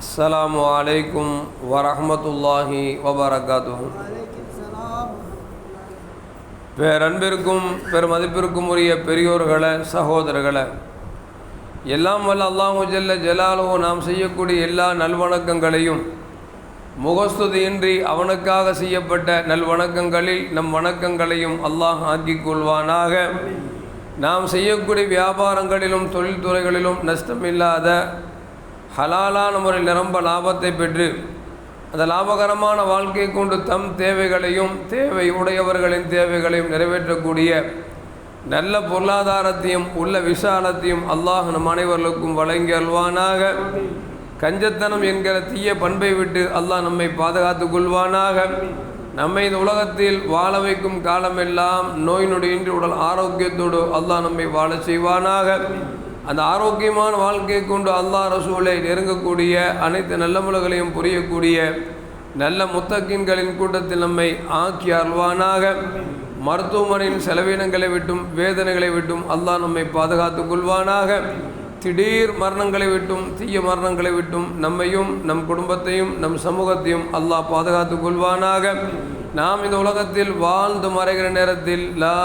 அஸ்ஸலாமு அலைக்கும் வரஹ்மத்துல்லாஹி வபரகாத்துஹு. பேரன்பிற்கும் பெருமதிப்பிற்கும் உரிய பெரியோர்களை சகோதரர்களை எல்லாம் வல்ல அல்லாஹு ஜல்ல ஜலாலோ நாம் செய்யக்கூடிய எல்லா நல்வணக்கங்களையும் முகஸ்துதியின்றி அவனுக்காக செய்யப்பட்ட நல்வணக்கங்களில் நம் வணக்கங்களையும் அல்லாஹ் ஆக்கிக் கொள்வானாக. நாம் செய்யக்கூடிய வியாபாரங்களிலும் தொழில்துறைகளிலும் நஷ்டமில்லாத ஹலாலான முறையில் நிரம்ப லாபத்தை பெற்று அந்த லாபகரமான வாழ்க்கை கொண்டு தம் தேவைகளையும் தேவை உடையவர்களின் தேவைகளையும் நிறைவேற்றக்கூடிய நல்ல பொருளாதாரத்தையும் உள்ள விசாலத்தையும் அல்லாஹ் நம் அனைவர்களுக்கும் வழங்கி அல்வானாக கஞ்சத்தனம் என்கிற தீய பண்பை விட்டு அல்லாஹ் நம்மை பாதுகாத்து கொள்வானாக. நம்மை இந்த உலகத்தில் வாழ வைக்கும் காலமெல்லாம் நோய் நொடியின்றி உடல் ஆரோக்கியத்தோடு அல்லாஹ் நம்மை வாழ செய்வானாக. அந்த ஆரோக்கியமான வாழ்க்கையை கொண்டு அல்லாஹ் ரசூலை நெருங்கக்கூடிய அனைத்து நல்லமுலகளையும் புரியக்கூடிய நல்ல முத்தக்கின்களின் கூட்டத்தில் நம்மை ஆக்கி அருள்வானாக. மருத்துவமனையின் செலவினங்களை விட்டும் வேதனைகளை விட்டும் அல்லாஹ் நம்மை பாதுகாத்து கொள்வானாக. திடீர் மரணங்களை விட்டும் தீய மரணங்களை விட்டும் நம்மையும் நம் குடும்பத்தையும் நம் சமூகத்தையும் அல்லாஹ் பாதுகாத்து கொள்வானாக. நாம் இந்த உலகத்தில் வாழ்ந்து மறைகிற நேரத்தில் லா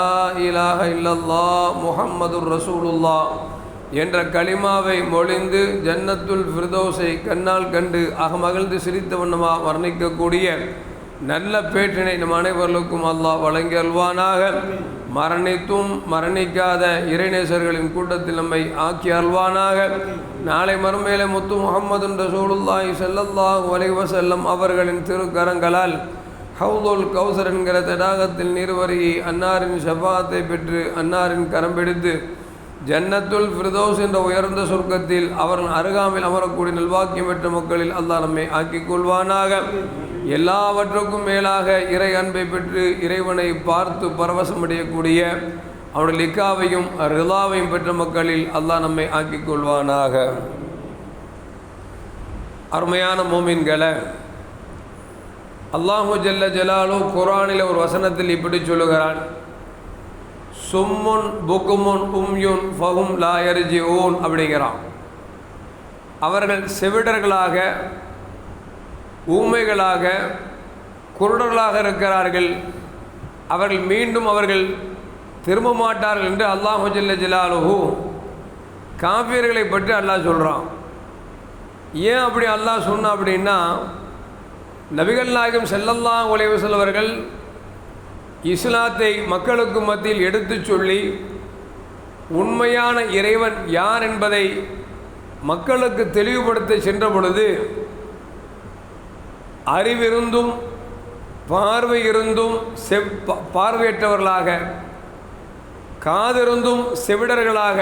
இலாஹ இல்லல்லா முஹம்மதுர் ரசூலுல்லா என்ற களிமாவை மொழிந்து ஜன்னத்துல் ஃபிர்தோஸை கண்ணால் கண்டு அகமகிழ்ந்து சிரித்த வண்ணமாக வர்ணிக்கக்கூடிய நல்ல பேற்றினை நம் அனைவர்களுக்கும் அல்லாஹ் வழங்கி அல்வானாக. மரணித்தும் மரணிக்காத இறைநேசர்களின் கூட்டத்தில் நம்மை ஆக்கி அல்வானாக. நாளை மறுமையில முத்து முகமது ரசூலுல்லாஹி ஸல்லல்லாஹு அலைஹி வஸல்லம் அவர்களின் திருக்கரங்களால் ஹவுதுல் கௌசர் என்கிற தடாகத்தில் நீர்வருகி அன்னாரின் ஷபாத்தை பெற்று அன்னாரின் கரம் பிடித்து ஜன்னத்துல் ஃபிர்தோஸ் என்ற உயர்ந்த சொர்க்கத்தில் அவர்கள் அருகாமையில் அமரக்கூடிய நல்வாக்கியம் பெற்ற மக்களில் அல்லாஹ் நம்மை ஆக்கிக் கொள்வானாக. எல்லாவற்றுக்கும் மேலாக இறை அன்பை பெற்று இறைவனை பார்த்து பரவசமடையக்கூடிய அவனுடைய லிக்காவையும் ரிலாவையும் பெற்ற மக்களில் அல்லாஹ் நம்மை ஆக்கிக் கொள்வானாக. அருமையான மோமின்களை அல்லாஹு ஜல்ல ஜலாலு குரானில் ஒரு வசனத்தில் இப்படி சொல்லுகிறான். சும்முன் புக்குமுன் உம்யுன் ஃபஹும் லாயர்ஜி ஓன் அப்படிங்கிறான். அவர்கள் செவிடர்களாக ஊமைகளாக குருடர்களாக இருக்கிறார்கள். அவர்கள் மீண்டும் அவர்கள் திரும்ப மாட்டார்கள் என்று அல்லாஹு ஜல்ல ஜலாலுஹு காபியர்களை பற்றி அல்லாஹ் சொல்கிறான் ஏன் அப்படி அல்லாஹ் சொன்னான் அப்படின்னா நபிகள் நாயகம் செல்லல்லா உலைவு செல்வர்கள் இஸ்லாத்தை மக்களுக்கு மத்தியில் எடுத்துச் சொல்லி உண்மையான இறைவன் யார் என்பதை மக்களுக்கு தெளிவுபடுத்த சென்ற பொழுது அறிவிருந்தும் பார்வை இருந்தும் செவ் பார்வையற்றவர்களாக காதிருந்தும் செவிடர்களாக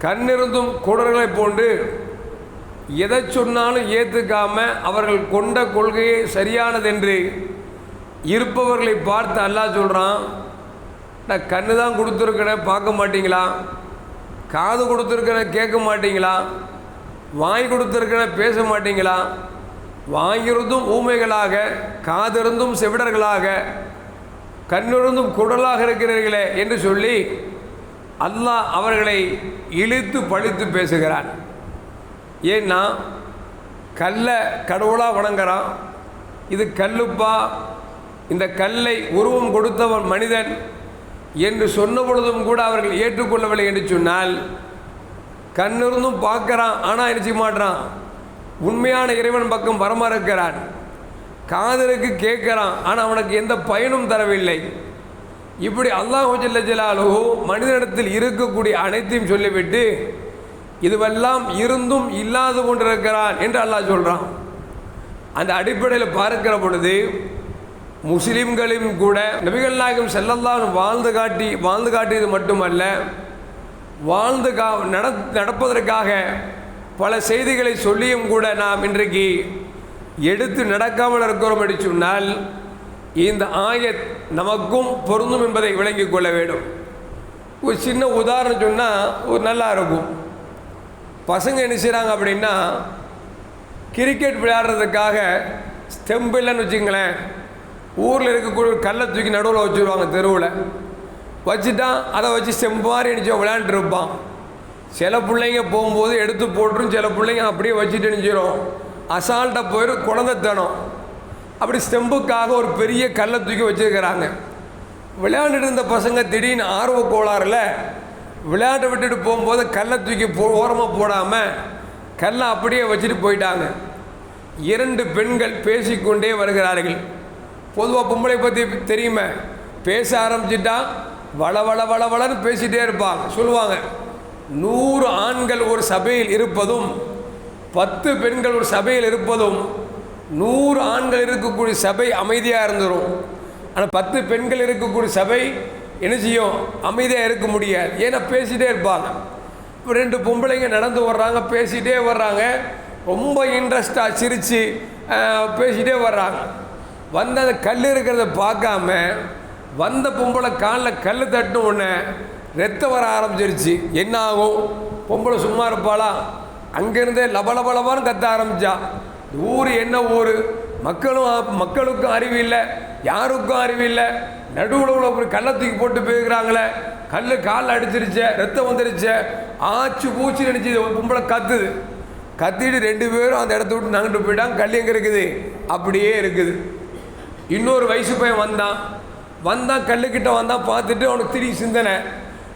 கண்ணிருந்தும் குடர்களைப் போன்று எதை சொன்னாலும் ஏற்றுக்காம அவர்கள் கொண்ட கொள்கையே சரியானதென்று இருப்பவர்களை பார்த்து அல்லாஹ் சொல்கிறான் நான் கண்ணு தான் கொடுத்துருக்கிறேன் பார்க்க மாட்டீங்களா? காது கொடுத்துருக்கிறேன் கேட்க மாட்டீங்களா? வாய் கொடுத்துருக்கிறேன் பேச மாட்டீங்களா? வாங்கிருந்தும் ஊமைகளாக காதிருந்தும் செவிடர்களாக கண்ணிருந்தும் குடலாக இருக்கிறீர்களே என்று சொல்லி அல்லாஹ் அவர்களை இழுத்து பழித்து பேசுகிறான். ஏன்னா கல்லை கடவுளாக வணங்குறான். இது கல்லுப்பா இந்த கல்லை உருவம் கொடுத்தவன் மனிதன் என்று சொன்ன பொழுதும் கூட அவர்கள் ஏற்றுக்கொள்ளவில்லை என்று சொன்னால் கண்ணிருந்தும் பார்க்குறான் ஆனால் என்ன செய்ய மாட்டான் உண்மையான இறைவன் பக்கம் வரமறுக்கிறான். காதலுக்கு கேட்குறான் ஆனால் அவனுக்கு எந்த பயனும் தரவில்லை. இப்படி அல்லாஹு ஜல்லஜலாலு மனிதனிடத்தில் இருக்கக்கூடிய அனைத்தையும் சொல்லிவிட்டு இதுவெல்லாம் இருந்தும் இல்லாது கொண்டிருக்கிறான் என்று அல்லாஹ் சொல்கிறான் அந்த அடிப்படையில் பார்க்கிற பொழுது முஸ்லீம்களையும் கூட நபிகள் நாயகம் செல்லல்லாம் வாழ்ந்து காட்டி வாழ்ந்து காட்டியது மட்டுமல்ல வாழ்ந்து கா நட நடப்பதற்காக பல செய்திகளை சொல்லியும் கூட நாம் இன்றைக்கு எடுத்து நடக்காமல் இருக்கிறோம் என்று சொன்னால் இந்த ஆயத் நமக்கும் பொருந்தும் என்பதை விளங்கிக் கொள்ள வேண்டும். ஒரு சின்ன உதாரணம் சொன்னால் ஒரு நல்லா இருக்கும். பசங்க என்ன செய்கிறாங்க அப்படின்னா கிரிக்கெட் விளையாடுறதுக்காக ஸ்டெம்பு இல்லைன்னு வச்சுங்களேன் ஊரில் இருக்கக்கூடிய கல்லை தூக்கி நடுவில் வச்சுருவாங்க தெருவில். வச்சுட்டான் அதை வச்சு செம்பாரி நினச்சோம் விளையாண்டுருப்பான். விளையாண்டுட்டு இருப்பான் சில பிள்ளைங்க போகும்போது எடுத்து போட்டுரும் சில பிள்ளைங்க அப்படியே வச்சுட்டு நினைச்சிடும் அசால்ட்டாக போயிடும் குழந்தைத்தனம். அப்படி ஸ்டெம்புக்காக ஒரு பெரிய கல்லை தூக்கி வச்சுருக்கிறாங்க. விளையாண்டுட்டு இருந்த பசங்க திடீர்னு ஆர்வ கோளாறுல விளையாட்டை விட்டுட்டு போகும்போது கல்லை தூக்கி போ ஓரமாக போடாமல் கல்லை அப்படியே வச்சுட்டு போயிட்டாங்க. இரண்டு பெண்கள் பேசிக்கொண்டே வருகிறார்கள். பொதுவாக பொம்பளை பற்றி தெரியுமே. பேச ஆரம்பிச்சிட்டான் வள வள வள வளன்னு பேசிகிட்டே இருப்பாங்க. சொல்லுவாங்க நூறு ஆண்கள் ஒரு சபையில் இருப்பதும் பத்து பெண்கள் ஒரு சபையில் இருப்பதும் நூறு ஆண்கள் இருக்கக்கூடிய சபை அமைதியாக இருந்துடும் ஆனால் பத்து பெண்கள் இருக்கக்கூடிய சபை என்ன செய்யும்? அமைதியாக இருக்க முடியாது. ஏன்னா பேசிகிட்டே இருப்பாங்க. இப்போ ரெண்டு பொம்பளைங்க நடந்து வர்றாங்க பேசிகிட்டே வர்றாங்க. ரொம்ப இன்ட்ரெஸ்டாக சிரித்து பேசிகிட்டே வர்றாங்க. வந்து அந்த கல் இருக்கிறத பார்க்காம வந்த பொம்பளை காலில் கல் தட்டின உடனே ரத்தம் வர ஆரம்பிச்சிருச்சு. என்ன ஆகும்? பொம்பளை சும்மா இருப்பாளா? அங்கேருந்தே லபலபலபான்னு கத்த ஆரம்பித்தா ஊர் என்ன ஊர்? மக்களும் மக்களுக்கும் அறிவு இல்லை. யாருக்கும் அறிவு இல்லை. நடுவில் உள்ள ஒரு கல்லை தூக்கி போட்டு போயிருக்கிறாங்களே. கல் காலில் அடிச்சிருச்சே ரத்தம் வந்துருச்சே. ஆச்சு பூச்சி நினச்சி பொம்பளை கத்துது. கத்திட்டு ரெண்டு பேரும் அந்த இடத்த விட்டு நங்கிட்டு போயிட்டாங்க. கல் எங்கே இருக்குது? அப்படியே இருக்குது. இன்னொரு வயசு பையன் வந்தான். வந்தான் கல்லுக்கிட்ட வந்தான் பார்த்துட்டு அவனுக்கு திரி சிந்தனை.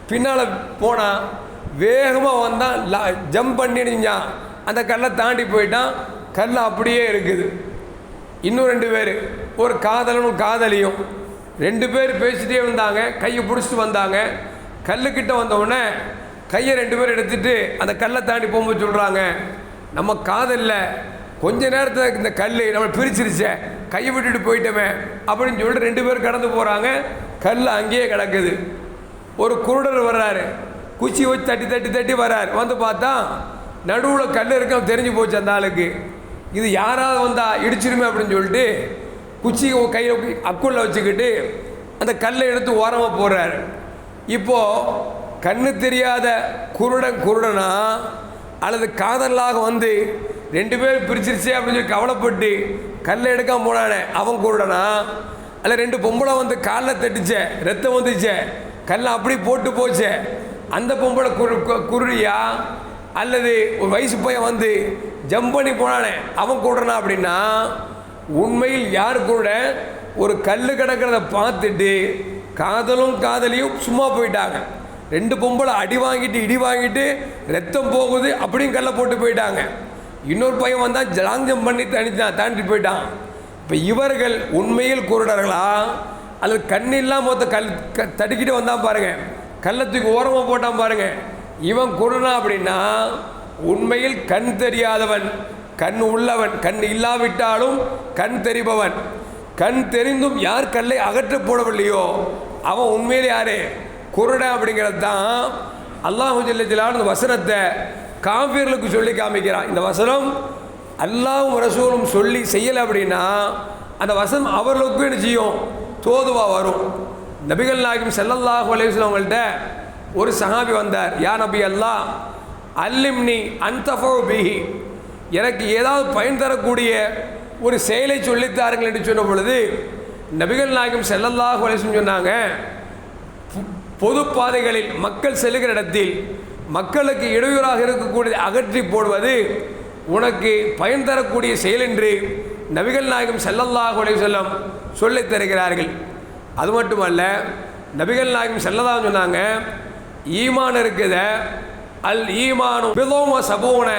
பின்னால் போனான் வேகமாக வந்தான் லா- ஜம்ப் பண்ணிடுஞ்சான் அந்த கல்லை தாண்டி போயிட்டான். கல் அப்படியே இருக்குது. இன்னும் ரெண்டு பேர். ஒரு காதலனும் காதலியும். ரெண்டு பேர் பேசிட்டே வந்தாங்க. கையை பிடிச்சிட்டு வந்தாங்க. கல்லுக்கிட்ட வந்தவுடனே கையை ரெண்டு பேரும் எடுத்துகிட்டு அந்த கல்லை தாண்டி போகும்போது சொல்கிறாங்க நம்ம காதலில் கொஞ்ச நேரத்தில் இந்த கல் நம்ம பிரிச்சிருச்சே. கையை விட்டுட்டு போயிட்டோமே அப்படின்னு சொல்லிட்டு ரெண்டு பேரும் கடந்து போகிறாங்க கல் அங்கேயே கிடக்குது. ஒரு குருடர் வர்றாரு. குச்சி வச்சு தட்டி தட்டி தட்டி வர்றாரு. வந்து பார்த்தா நடுவில் கல் இருக்க தெரிஞ்சு போச்சு அந்த ஆளுக்கு. இது யாராவது வந்தால் இடிச்சிருமே அப்படின்னு சொல்லிட்டு குச்சி கையில் அக்குள்ள வச்சுக்கிட்டு அந்த கல்லை எடுத்து ஓரமாக போடுறாரு. இப்போது கண்ணு தெரியாத குருடன் குருடனா அல்லது காதலாக வந்து ரெண்டு பேரும் பிரிச்சிருச்சு அப்படின்னு சொல்லி கவலைப்பட்டு கல்லை எடுக்காம போனானே. அவன் கூடனா? அல்ல ரெண்டு பொம்பளை வந்து காலில் தட்டுச்சே ரத்தம் வந்துச்சே கல்லை அப்படி போட்டு போச்சே. அந்த பொம்பளை குரு கு- குருடியா அல்லது ஒரு வயசு பையன் வந்து ஜம்ப் பண்ணி போனானே அவன் கூடனா அப்படின்னா? உண்மையில் யார் கூட ஒரு கல் கிடக்கிறத பார்த்துட்டு காதலும் காதலியும் சும்மா போயிட்டாங்க. ரெண்டு பொம்பளை அடி வாங்கிட்டு இடி வாங்கிட்டு ரத்தம் போகுது அப்படியும் கல்லை போட்டு போயிட்டாங்க. இன்னொரு பையன் வந்தால் ஜலாங்கம் ஜம்ப் பண்ணி தனித்தான் தாண்டி போயிட்டான். இப்போ இவர்கள் உண்மையில் குருடர்களா? அல்லது இல்லாமல் மொத்த கல் க தடுக்கிட்டு வந்தான் பாருங்கள் கல்லை தூக்கி ஓரமாக போட்டான் பாருங்கள் இவன் குருடனா அப்படின்னா உண்மையில் கண் தெரியாதவன் கண் உள்ளவன் கண் இல்லாவிட்டாலும் கண் தெரிபவன். கண் தெரிந்தும் யார் கல்லை அகற்ற போடவில்லையோ அவன் உண்மையில் யாரு? குருடன் அப்படிங்கிறது தான் அல்லாஹு ஜல்லிஜலான வசனத்தை காஃபியர்களுக்கு சொல்லி காமிக்கிறான். இந்த வசனம் அல்லாவும் ரசூலும் சொல்லி செய்யலை அப்படின்னா அந்த வசனம் அவர்களுக்கும் என்ன செய்யும்? தோதுவாக வரும். நபிகள் நாயகம் செல்லல்லாஹ் அலைஹி அவங்கள்ட்ட ஒரு சஹாபி வந்தார். யா நபி அல்லாஹ் அல்லிம்னி அந்தஃபோ பிஹி. எனக்கு ஏதாவது பயன் தரக்கூடிய ஒரு செயலை சொல்லித்தாருங்கள் என்று சொன்ன பொழுது நபிகள் நாயகம் செல்லல்லாஹ் அலைஹி சொன்னாங்க பொது பாதைகளில் மக்கள் செல்லுகிற இடத்தில் மக்களுக்கு இடையூறாக இருக்கக்கூடிய அகற்றி போடுவது உனக்கு பயன் தரக்கூடிய செயல் என்று நபிகள் நாயகம் செல்லல்லாஹ் அலைஹி வஸல்லம் சொல்லித் தருகிறார்கள். அது மட்டுமல்ல நபிகள் நாயகம் செல்லதான் சொன்னாங்க ஈமான் இருக்குத. அல் ஈமானு பிதோம சபோன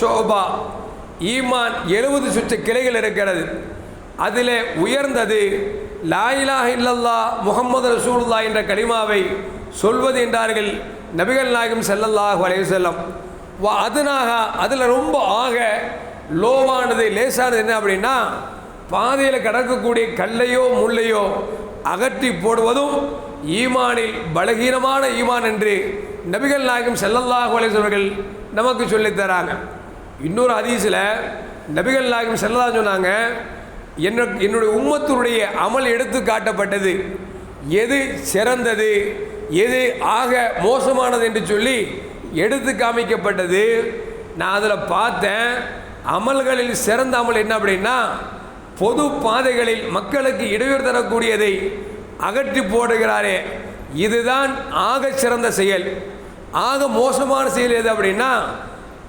ஷோபா ஈமான் எழுபது சுற்று கிளைகள் இருக்கிறது. அதில் உயர்ந்தது லாயிலாக இல்லல்லா முகமது ரசூலுல்லா என்ற கலிமாவை சொல்வது என்றார்கள் நபிகள் நாயகம் செல்லல்லாஹ் அலைஹி செல்லம் வா அதனாக அதில் ரொம்ப ஆக லோவானது லேசானது என்ன அப்படின்னா பாதையில் கிடக்கக்கூடிய கல்லையோ முள்ளையோ அகற்றி போடுவதும் ஈமானில் பலகீனமான ஈமான் என்று நபிகள் நாயகம் செல்லல்லாஹ் அலைஹி நமக்கு சொல்லித் தராங்க. இன்னொரு ஹதீஸில் நபிகள் நாயகம் செல்லலாம் சொன்னாங்க என்ன என்னுடைய உம்மத்தினுடைய அமல் எடுத்து காட்டப்பட்டது. எது சிறந்தது எது ஆக மோசமானது என்று சொல்லி எடுத்து காமிக்கப்பட்டது. நான் அதில் பார்த்தேன் அமல்களில் சிறந்த அமல் என்ன அப்படின்னா பொது பாதைகளில் மக்களுக்கு இடையூறு தரக்கூடியதை அகற்றி போடுகிறாரே. இதுதான் ஆக சிறந்த செயல். ஆக மோசமான செயல் எது அப்படின்னா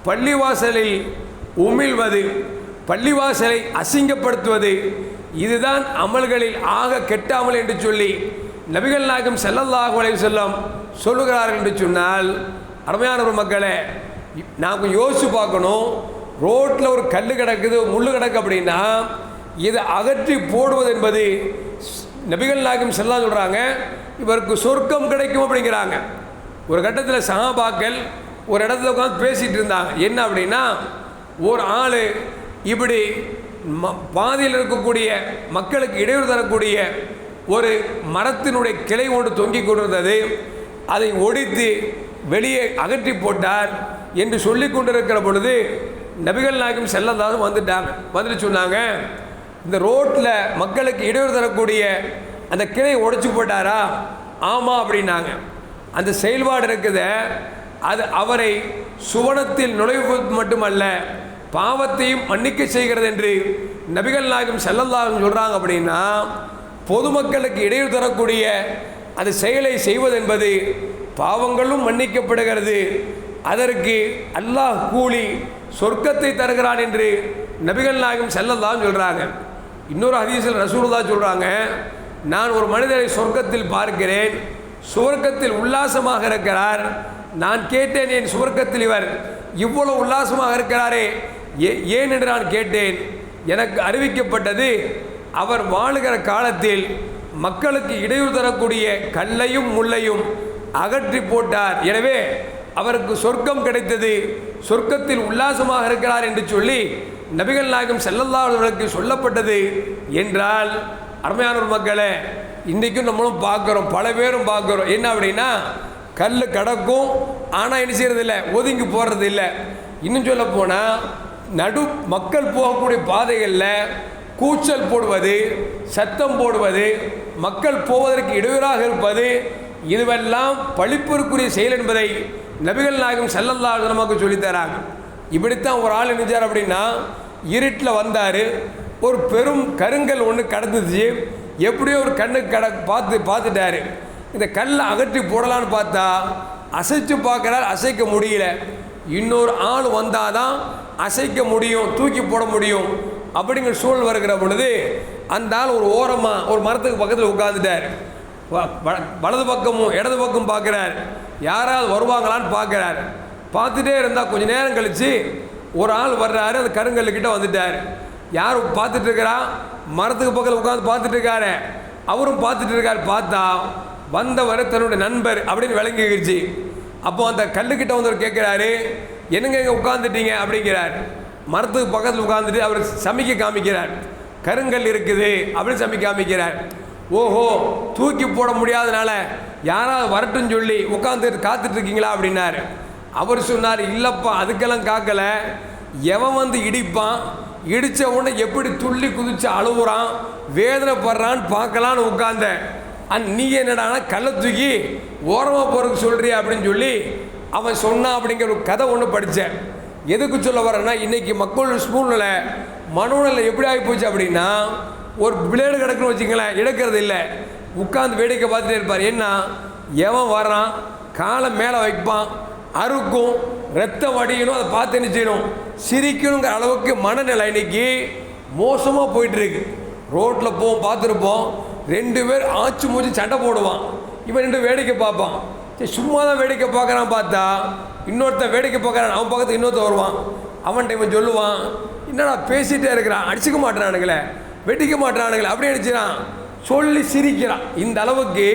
பள்ளிவாசலில் உமிழ்வது. பள்ளிவாசலை அசிங்கப்படுத்துவது இதுதான் அமல்களில் ஆக கெட்டாமல் என்று சொல்லி நபிகள் நாயகம் ஸல்லல்லாஹு அலைஹி வஸல்லம் சொல்லுகிறார்கள் என்று சொன்னால் அருமையான ஒரு மக்களே நாம் யோசித்து பார்க்கணும். ரோட்டில் ஒரு கல் கிடக்குது முள்ளு கிடக்கு அப்படின்னா இதை அகற்றி போடுவது என்பது நபிகள் நாயகம் செல்லா சொல்கிறாங்க இவருக்கு சொர்க்கம் கிடைக்கும் அப்படிங்கிறாங்க. ஒரு கட்டத்தில் சகாபாக்கள் ஒரு இடத்துல உட்காந்து பேசிகிட்டு இருந்தாங்க. என்ன அப்படின்னா ஒரு ஆள் இப்படி ம பாதையில் இருக்கக்கூடிய மக்களுக்கு இடையூறு தரக்கூடிய ஒரு மரத்தினுடைய கிளை ஒன்று தொங்கிக் கொண்டிருந்தது. அதை ஒடித்து வெளியே அகற்றி போட்டார் என்று சொல்லி கொண்டிருக்கிற பொழுது நபிகள் நாயகம் செல்லதாலும் வந்துட்டாங்க. வந்துட்டு சொன்னாங்க இந்த ரோட்டில் மக்களுக்கு இடையூறு தரக்கூடிய அந்த கிளையை உடைச்சி போட்டாரா? ஆமாம் அப்படின்னாங்க. அந்த செயல்பாடு இருக்குது. அது அவரை சுவனத்தில் நுழைவது மட்டுமல்ல பாவத்தையும் மன்னிக்க செய்கிறது என்று நபிகள் நாயகம் செல்லல்லாகும் சொல்கிறாங்க அப்படின்னா பொதுமக்களுக்கு இடையூறு தரக்கூடிய அந்த செயலை செய்வது என்பது பாவங்களும் மன்னிக்கப்படுகிறது. அதற்கு அல்லாஹ் கூலி சொர்க்கத்தை தருகிறான் என்று நபிகள் நாயகம் செல்லல்லாம் சொல்கிறாங்க இன்னொரு ஹதீஸில் ரசூலுல்லா சொல்கிறாங்க நான் ஒரு மனிதரை சொர்க்கத்தில் பார்க்கிறேன் சுவர்க்கத்தில் உல்லாசமாக இருக்கிறார். நான் கேட்டேன் என் சுவர்க்கத்தில் இவர் இவ்வளவு உல்லாசமாக இருக்கிறாரே ஏ ஏன் என்று நான் கேட்டேன். எனக்கு அறிவிக்கப்பட்டது அவர் வாழுகிற காலத்தில் மக்களுக்கு இடையூறு தரக்கூடிய கல்லையும் முள்ளையும் அகற்றி போட்டார். எனவே அவருக்கு சொர்க்கம் கிடைத்தது சொர்க்கத்தில் உல்லாசமாக இருக்கிறார் என்று சொல்லி நபிகள் நாயகம் செல்லல்லா அவர்களுக்கு சொல்லப்பட்டது என்றால் அருமையான மக்களை இன்றைக்கும் நம்மளும் பார்க்குறோம் பல பேரும் பார்க்குறோம். என்ன அப்படின்னா கல் கிடக்கும் ஆனால் என்ன செய்கிறது இல்லை ஒதுங்கி போடுறது இல்லை இன்னும் சொல்ல போனால் நடு மக்கள் போகக்கூடிய பாதைகளில் கூச்சல் போடுவது சத்தம் போடுவது மக்கள் போவதற்கு இடையூறாக இருப்பது இதுவெல்லாம் பழிப்பிற்குரிய செயல் என்பதை நபிகள் நாயகம் செல்லல்லாத நமக்கு சொல்லித்தராங்க. இப்படித்தான் ஒரு ஆள் நினைச்சார் அப்படின்னா இருட்டில் வந்தார். ஒரு பெரும் கருங்கல் ஒன்று கடந்துச்சு. எப்படியோ ஒரு கண்ணு கட பார்த்து பார்த்துட்டாரு. இந்த கல்லை அகற்றி போடலான்னு பார்த்தா அசைச்சு பார்க்குறாரு அசைக்க முடியல. இன்னொரு ஆள் வந்தால் தான் அசைக்க முடியும் தூக்கி போட முடியும் அப்படிங்கிற சூழல் வருகிற பொழுது அந்த ஆள் ஒரு ஓரமாக ஒரு மரத்துக்கு பக்கத்தில் உட்காந்துட்டார் வ- வலது பக்கமும் இடது பக்கம் பார்க்குறார். யாராவது வருவாங்களான்னு பார்க்குறார். பார்த்துட்டே இருந்தால் கொஞ்ச நேரம் கழித்து ஒரு ஆள் வர்றாரு அந்த கருங்கல்லுக்கிட்ட வந்துட்டார். யார் பார்த்துட்டு இருக்கிறா? மரத்துக்கு பக்கத்தில் உட்காந்து பார்த்துட்டு இருக்காரு. அவரும் பார்த்துட்டு இருக்கார். பார்த்தா வந்தவர் தன்னுடைய நண்பர் அப்படின்னு விளங்கிக்கிடுச்சு அப்போ அந்த கல்லுக்கிட்ட வந்தவர் கேட்குறாரு என்னங்க இங்கே உட்காந்துட்டீங்க அப்படிங்கிறார். மரத்துக்கு பக்கத்தில் உட்காந்துட்டு அவர் சமைக்க காமிக்கிறார். கருங்கல் இருக்குது அப்படின்னு சமைக்க காமிக்கிறார். ஓஹோ தூக்கி போட முடியாதனால யாராவது வரட்டும்னு சொல்லி உட்காந்துட்டு காத்துட்டு இருக்கீங்களா அப்படின்னாரு. அவர் சொன்னார் இல்லைப்பா அதுக்கெல்லாம் காக்கல. எவன் வந்து இடிப்பான்? இடித்த உடனே எப்படி துள்ளி குதிச்சு அழுகுறான் வேதனைப்படுறான்னு பார்க்கலான்னு உட்காந்தேன் அந் நீ என்னடானா கல்லை தூக்கி ஓரமாக போகிறதுக்கு சொல்கிறியா அப்படின்னு சொல்லி அவன் சொன்னான் அப்படிங்கிற ஒரு கதை ஒன்று படித்தேன் எதுக்கு சொல்ல வரேன்னா இன்றைக்கி மக்கள் சூழ்நிலை மனோநிலை எப்படி ஆகி போச்சு அப்படின்னா ஒரு பிளேடு கிடக்குன்னு வச்சுங்களேன் எடுக்கிறது இல்லை. உட்காந்து வேடிக்கை பார்த்துட்டே இருப்பார். என்ன எவன் வர்றான் காலை மேலே வைப்பான் அறுக்கும் ரத்தம் வடியணும் அதை பார்த்து என்ன செய்யணும்? சிரிக்கணுங்கிற அளவுக்கு மனநிலை இன்னைக்கு மோசமாக போயிட்டுருக்கு ரோட்டில் போவோம் பார்த்துருப்போம் ரெண்டு பேர் ஆச்சு மூச்சு சண்டை போடுவான். இவன் ரெண்டு வேடிக்கை பார்ப்பான். சரி சும்மா தான் வேடிக்கை பார்க்குறான் பார்த்தா இன்னொருத்தன் வேடிக்கை பார்க்குறான் அவன் பக்கத்துக்கு இன்னொருத்தன் வருவான். அவன்கிட்ட இவன் சொல்லுவான் என்னடா பேசிகிட்டே இருக்கிறான் அடிச்சுக்க மாட்டானுங்களே வெட்டிக்க மாட்டானுங்களே அப்படி அடிச்சிடான் சொல்லி சிரிக்கிறான். இந்த அளவுக்கு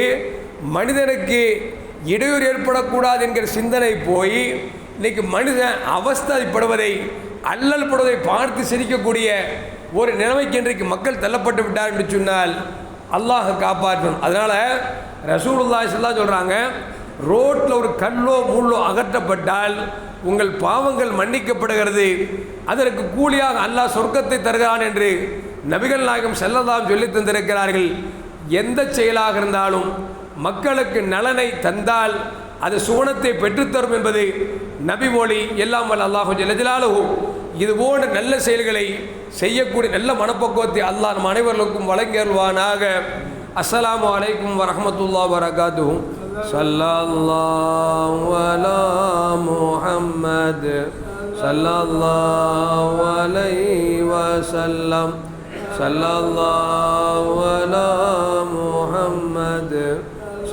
மனிதனுக்கு இடையூறு ஏற்படக்கூடாது என்கிற சிந்தனை போய் இன்னைக்கு மனிதன் அவஸ்தைப்படுவதை அல்லல் படுவதை பார்த்து சிரிக்கக்கூடிய ஒரு நிலைமைக்கு இன்றைக்கு மக்கள் தள்ளப்பட்டு விட்டார் என்று சொன்னால் அல்லாஹ் காப்பாற்றணும். அதனால் ரசூலுல்லாஹி சொல்கிறாங்க ரோட்டில் ஒரு கல்லோ முள்ளோ அகற்றப்பட்டால் உங்கள் பாவங்கள் மன்னிக்கப்படுகிறது. அதற்கு கூலியாக அல்லாஹ் சொர்க்கத்தை தருகிறான் என்று நபிகள் நாயகம் செல்லதாம் சொல்லி தந்திருக்கிறார்கள். எந்த செயலாக இருந்தாலும் மக்களுக்கு நலனை தந்தால் அது சுவனத்தை பெற்றுத்தரும் என்பது நபி மொழி எல்லாம் வல்ல அல்லாஹு ஜலஜலாலகும் இது போன்ற நல்ல செயல்களை செய்யக்கூடிய நல்ல மனப்பக்குவத்தை அல்லாஹ் நம் அனைவர்களுக்கும் வழங்கியல்வானாக அஸ்லாம் வலைக்கும் வரமத்துல்லா வரகாத்து சல்லா முஹம்மது. சல்லா வலை வசல்லம் சல்லா முஹம்மது.